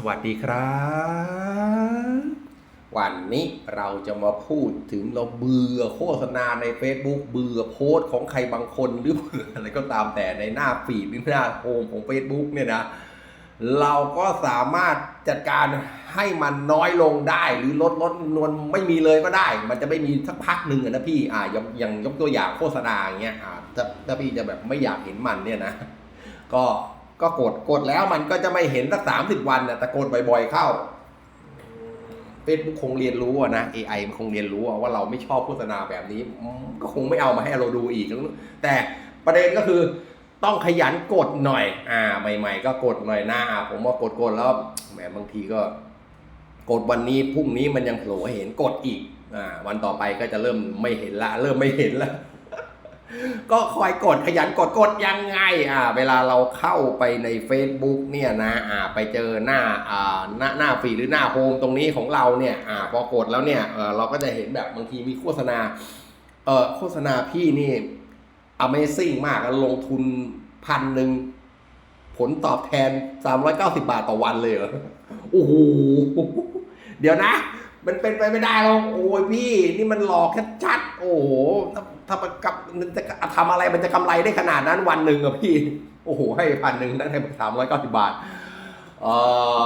สวัสดีครับ วันนี้เราจะมาพูดถึงเราเบื่อโฆษณาใน Facebook เบื่อโพสต์ของใครบางคนหรือเบื่ออะไรก็ตามแต่ในหน้าฟีดหรือหน้าโฮมของ Facebook เนี่ยนะ เราก็สามารถจัดการให้มันน้อยลงได้ หรือลดลดนวลไม่มีเลยก็ได้ มันจะไม่มีสักพักหนึ่งนะพี่อ่าอย่างอย่างยกตัวอย่างโฆษณาอย่างเงี้ยอ่าถ้าถ้าพี่จะแบบไม่อยากเห็นมันเนี่ยนะ ก็ ก็กดกดแล้วมันก็จะไม่เห็นสักสามสิบวันนะแต่กดบ่อยๆเข้า Facebook คงเรียนรู้อะนะ AI มันคงเรียนรู้อะว่าเราไม่ชอบโฆษณาแบบนี้อืมก็คงไม่เอามาให้เราดูอีก แต่ประเด็นก็คือต้องขยันกดหน่อย อ่า ใหม่ ๆ ก็กดหน่อยนะอ่าผมว่ากดกดแล้วแหมบางทีก็ กดวันนี้พรุ่งนี้มันยังโผล่ให้เห็นกดอีก อ่า วันต่อไปก็จะเริ่มไม่เห็นละ เริ่มไม่เห็นละ ก็คอยกดขยันกดกดยังไงอ่าเวลาเราเข้าไปใน Facebook เนี่ยนะอ่าไปเจอหน้าอ่าหน้าหน้าฟีหรือหน้าโฮมตรงนี้ของเราเนี่ยอ่าพอกดแล้วเนี่ยเออเราก็จะเห็นแบบบางทีมีโฆษณาเออโฆษณาพี่นี่ Amazing มากลงทุนพันหนึ่งผลตอบแทน 390 บาทต่อวันเลยเหรอโอ้โหเดี๋ยวนะ มันเป็นไปไม่ได้หรอกโอ้ยพี่ นี่มันหลอกชัดๆโอ้โหถ้าถ้ากับ มันจะทำอะไรมันจะกำไรได้ขนาดนั้นวันหนึ่งอะพี่ โอ้โห ให้พันหนึ่งได้สามร้อยเก้าสิบบาทเอ่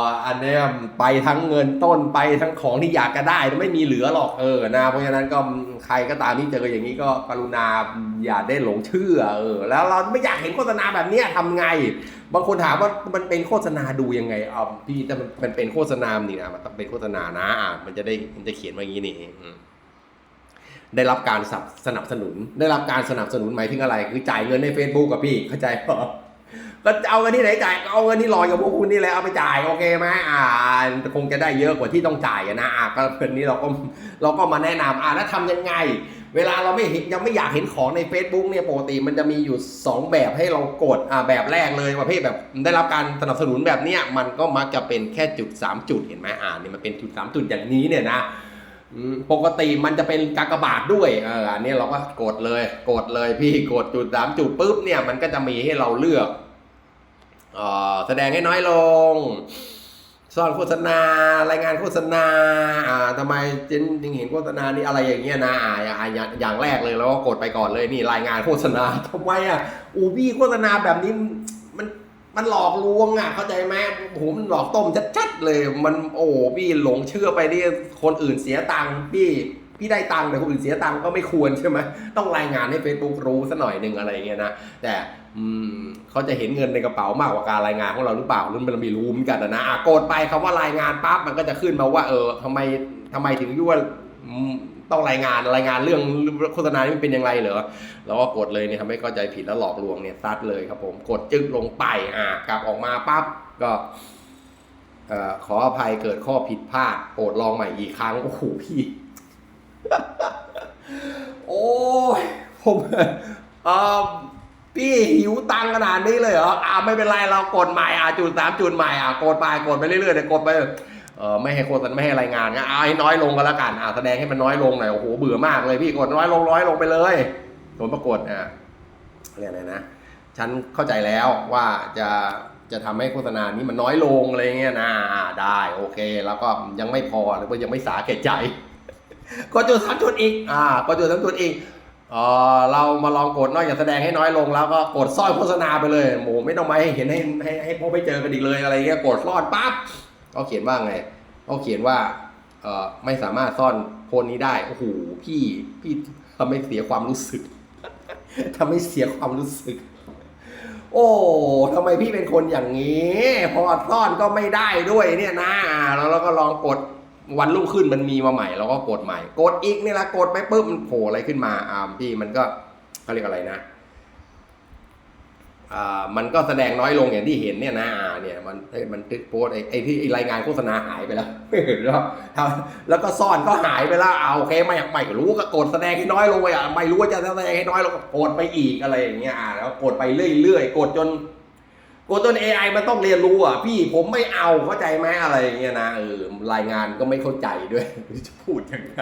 ออันนี้ไปทั้งเงินต้นไปทั้งของที่อยากจะได้ไม่มีเหลือหรอกเออนะเพราะฉะนั้นก็ใครก็ตามที่เจออย่างนี้ก็กรุณาอย่าได้หลงเชื่อเออแล้วเราไม่อยากเห็นโฆษณาแบบนี้ยทำไง บางคนถามว่ามันเป็นโฆษณาดูยังไงอ๋อพี่แต่มันเป็นโฆษณานี่นะมันต้องเป็นโฆษณานะมันจะได้มันจะเขียนว่าอย่างนี้นี่อืม ได้รับการสนับสนับสนุน ได้รับการสนับสนุนหมายถึงอะไร คือจ่ายเงินใน Facebook กับพี่เข้าใจปะก็เอาเงินที่ไหนจ่ายก็เอาเงินที่ลอยกับพวกคุณนี่แหละเอาไปจ่ายโอเคไหมอ่า คงจะได้เยอะกว่าที่ต้องจ่ายนะอ่าก็เพื่อนนี้เราก็เราก็มาแนะนำอ่าแล้วทำยังไง เวลาเราไม่เห็นยังไม่อยากเห็นของใน Facebook เนี่ยปกติมันจะมีอยู่ 2 แบบให้เรากดอ่าแบบแรกเลยประเภทแบบได้รับการสนับสนุนแบบเนี้ยมันก็มักจะเป็นแค่จุด 3 จุดเห็นไหมอ่านี่มันเป็นจุด 3 จุดอย่างนี้เนี่ยนะ ปกติมันจะเป็นกากบาทด้วยเอออันนี้เราก็กดเลย กดเลยพี่กดจุด3จุดปุ๊บเนี่ยมันก็จะมีให้เราเลือกเอ่อแสดงให้น้อยลงซ่อนโฆษณารายงานโฆษณาอ่าทำไมเจนถึงเห็นโฆษณานี่อะไรอย่างเงี้ยนะอ่าอย่างอย่างแรกเลยเราก็กดไปก่อนเลยนี่รายงานโฆษณาทำไมอะอูพี่โฆษณาแบบนี้ มันหลอกลวงอะ เข้าใจไหมโอ้โหมันหลอกต้มชัดๆเลย มันโอ้พี่หลงเชื่อไปนี่คนอื่นเสียตังค์พี่พี่ได้ตังค์แต่คนอื่นเสียตังค์ก็ไม่ควรใช่ไหมต้องรายงานให้ Facebook รู้ซะหน่อยหนึ่งอะไรเงี้ยนะแต่อืมเขาจะเห็นเงินในกระเป๋ามากกว่าการรายงานของเราหรือเปล่าหรือมันไม่รู้เหมือนกันนะอะกดไปคำว่ารายงานปั๊บมันก็จะขึ้นมาว่า เออทำไมทำไมถึงยั่ว ต้องรายงานรายงานเรื่องโฆษณานี่มันเป็นยังไงเหรอเราก็กดเลยเนี่ยทำให้เข้าใจผิดแล้วหลอกลวงเนี่ยซัดเลยครับผมกดจึ๊กลงไปอะกลับออกมาปั๊บก็ขออภัยเกิดข้อผิดพลาดโปรดลองใหม่อีกครั้งโอ้โหพี่โอ้ยผมเออพี่หิวตังขนาดนี้เลยเหรออ่าไม่เป็นไรเรากดใหม่อ่าจุดสามจุดใหม่อ่ากดไปกดไปเรื่อยๆเดี๋ยวกดไป เออไม่ให้โฆษณาไม่ให้รายงานงั้นเอาให้น้อยลงก็แล้วกันอ่าแสดงให้มันน้อยลงหน่อยโอ้โหเบื่อมากเลยพี่กดน้อยลงน้อยลงไปเลยผลปรากฏอะเรียกอะไรนะฉันเข้าใจแล้วว่าจะจะทำให้โฆษณานี้มันน้อยลงอะไรเงี้ยนะได้โอเค แล้วก็ยังไม่พอหรือว่ายังไม่สาแก่ใจก็จุดสามจุดอีกอ่าก็จุดสามจุดอีกเออเรามาลองกดนอกจากแสดงให้น้อยลงแล้วก็กดซ่อนโฆษณาไปเลยโหไม่ต้องมาให้เห็นให้ให้ให้พบไปเจอกันอีกเลยอะไรเงี้ยกดซ่อนปั๊บ เขาเขียนว่าไงเขาเขียนว่าเออไม่สามารถซ่อนโพสนี้ได้โอ้โหพี่พี่ทำให้เสียความรู้สึกทำให้เสียความรู้สึก โอ้ทำไมพี่เป็นคนอย่างนี้ พอซ่อนก็ไม่ได้ด้วยเนี่ยนะแล้วเราก็ลองกดวันรุ่งขึ้นมันมีมาใหม่เราก็กดใหม่ กดอีกนี่แหละกดไปปุ๊บมันโผล่อะไรขึ้นมาอ่าพี่มันก็เขาเรียกอะไรนะ มันก็แสดงน้อยลงอย่างที่เห็นเนี่ยนะเนี่ยมันมันทึกโพสไอ้ไอ้ที่รายงานโฆษณาหายไปแล้วแล้วแล้วก็ซ่อนก็หายไปแล้วเอาโอเคไม่ไม่รู้ก็กดแสดงให้น้อยลงไปอะไม่รู้ว่าจะแสดงให้น้อยลงกดไปอีกอะไรอย่างเงี้ยแล้วกดไปเรื่อยๆกดจนกดจน AI มันต้องเรียนรู้อะพี่ผมไม่เอาเข้าใจไหมอะไรอย่างเงี้ยนะเออรายงานก็ไม่เข้าใจด้วยจะพูดยังไง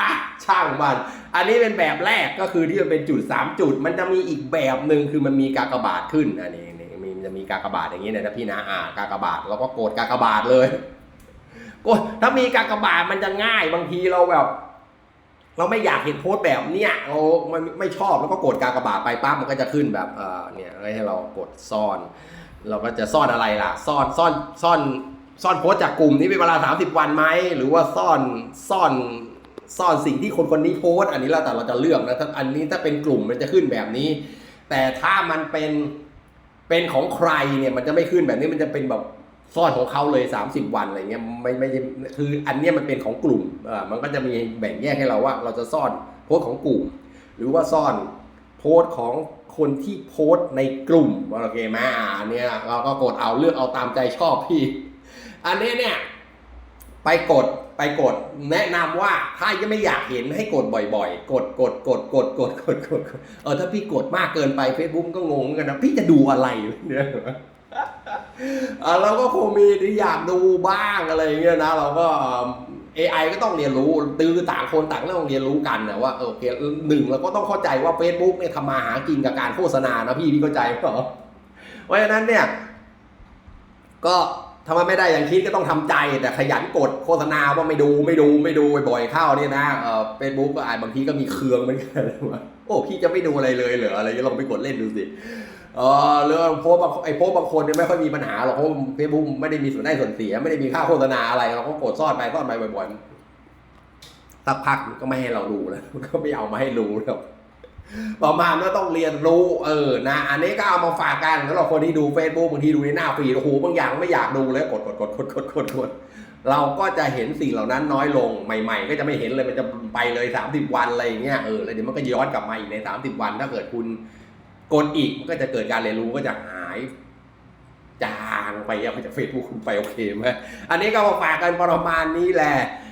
อะช่างมัน อันนี้เป็นแบบแรกก็คือที่มันเป็นจุด 3 จุด มันจะมีอีกแบบหนึ่งคือมันมีกากบาทขึ้นอันนี้นี่มีมันจะมีกากบาทอย่างนี้เนี่ยนะพี่นะอ่ากากบาทเราก็โกดกากบาทเลยกดถ้ามีกากบาทมันจะง่ายบางทีเราแบบ เราไม่อยากเห็นโพสต์แบบเนี้ยเราไม่ไม่ชอบแล้วก็กดกากบาทไปปั๊บมันก็จะขึ้นแบบเออเนี่ยให้เรากดซ่อน เราก็จะซ่อนอะไรล่ะ ซ่อนซ่อนซ่อนซ่อนโพสต์จากกลุ่มนี้เป็นเวลา 30 วันไหมหรือว่าซ่อนซ่อน ซ่อนสิ่งที่คนคนนี้โพสต์อันนี้แล้วแต่เราจะเลือกนะถ้าอันนี้ถ้าเป็นกลุ่มมันจะขึ้นแบบนี้ แต่ถ้ามันเป็นเป็นของใครเนี่ยมันจะไม่ขึ้นแบบนี้มันจะเป็นแบบซ่อนของเขาเลย 30 วันอะไรเงี้ยไม่ไม่คืออันเนี้ยมันเป็นของกลุ่มเออมันก็จะมีแบ่งแยกให้เราว่า เราจะซ่อนโพสต์ของกลุ่ม หรือว่าซ่อนโพสต์ของคนที่โพสต์ในกลุ่มโอเคไหมอ่าอันเนี้ยเราก็กดเอาเลือกเอาตามใจชอบพี่ อันนี้เนี่ย ไปกดไปกดแนะนำว่าถ้ายังไม่อยากเห็นให้กดบ่อยๆ กดกดกดกดกดกดกดเออถ้าพี่กดมากเกินไป Facebook ก็งงกันนะพี่จะดูอะไรเนี่ยเราก็คงมีที่อยากดูบ้างอะไรเงี้ยนะเราก็ AI ก็ต้องเรียนรู้ตื้อต่างคนต่างเรื่องเรียนรู้กันนะว่าโอเคหนึ่งเราก็ต้องเข้าใจว่า Facebook เนี่ยทำมาหากินกับการโฆษณานะพี่พี่เข้าใจเปล่าเพราะฉะนั้นเนี่ย ก็ ทำไมไม่ได้อย่างคิดก็ต้องทำใจแต่ขยันกดโฆษณาว่าไม่ดูไม่ดูไม่ดูบ่อยๆเข้าเนี่ยนะเออเฟซบุ๊กก็อาจบางทีก็มีเครืองเหมือนกันว่าโอ้พี่จะไม่ดูอะไรเลยเหรออะไรเงี้ยลองไปกดเล่นดูสิเออเรื่องโพสบางไอ้โพสบางคนเนี่ยไม่ค่อยมีปัญหาหรอกเพราะเฟซบุ๊กไม่ได้มีส่วนได้ส่วนเสีย ไม่ได้มีค่าโฆษณาอะไรเราก็กดซ่อนไปซ่อนไปบ่อยๆสักพักก็ไม่ให้เราดูแล้วก็ไม่เอามาให้รู้แล้ว ประมาณว่าต้องเรียนรู้เออนะ อันนี้ก็เอามาฝากกันสำหรับคนที่ดู Facebook บางทีดูในหน้าฟีดโอ้โหบางอย่างไม่อยากดูเลยกดกดกดกดกดกดกดเราก็จะเห็นสิ่งเหล่านั้นน้อยลงใหม่ ๆ ก็จะไม่เห็นเลยมันจะไปเลย 30 วันอะไรอย่างเงี้ยเออแล้วเดี๋ยวมันก็ย้อนกลับมาอีกใน 30 วัน ถ้าเกิดคุณกดอีกมันก็จะเกิดการเรียนรู้ก็จะหายจางไปเอาจากเฟซบุ๊กคุณไปโอเคไหมอันนี้ก็มาฝากกันประมาณนี้แหละ